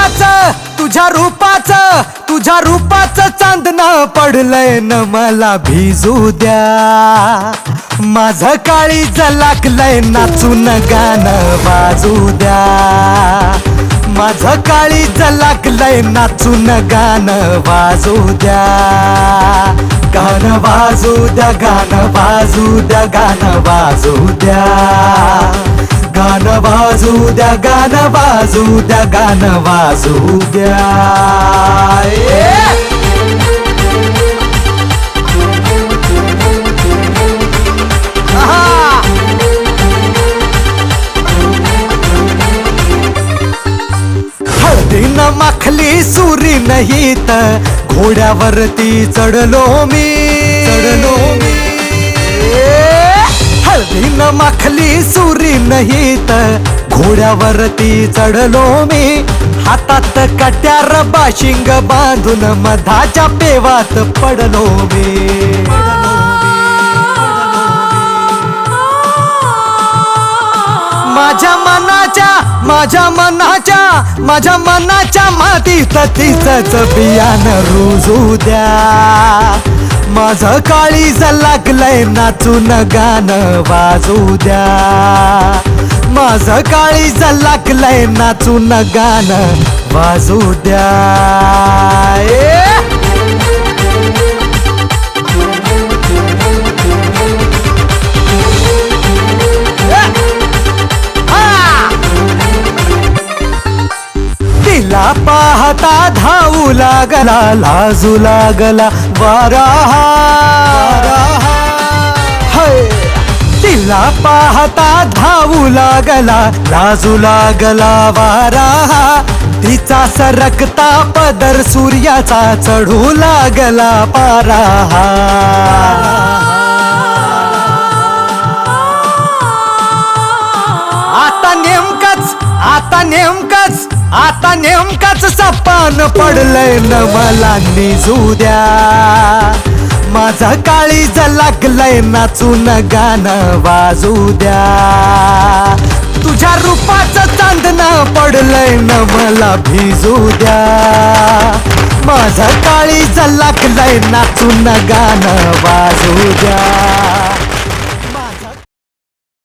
रूपाचं तुझ्या रूपाचं तुझ्या रूपाचं चांदणं पडलंय न मला भिजू द्या. माझं काळी जलाकलंय नाचून गाणं वाजू द्या. माझं काळी जलाकलंय नाचून गाणं वाजू द्या. गाणं वाजू द्या गाणं वाजू द्या गाणं वाजू द्या. गाणं वाजू द्या गाणं वाजू द्या गाणं वाजू द्या. ए! माखली सुरी नाही तर घोड्यावरती चढलो मी. चढलो मी. माखली सुरी नाही तर घोड्यावरती चढलो मी. हातात कट्यार बाशिंग बांधून मधाच्या पेवात पडलो मी. माझ्या मनाच्या माझ्या मनाच्या माझ्या मनाच्या मातीत तिचंच बियाण रुजू द्या. माझं काळी लागलंय नाचून गाणं वाजू द्या. माझं काळी लागलंय नाचून गाणं वाजू द्या. तिला पाहता धावू लागला लाजू लागला वारा हाय. तिला पाहता धावू लागला लाजू लागला वारा तिचा सरकता पदर सूर्याचा चढू लागला पारा आता नेमकच आता नेमकं आता नेमकाच सपान पडलंय न मला निजू द्या माझा काळी लागलंय नाचून गाणं वाजू द्या. तुझ्या रूपाचं चांदणं पडलंय न मला भिजू द्या माझा काळी लागलंय नाचून गाणं वाजू द्या.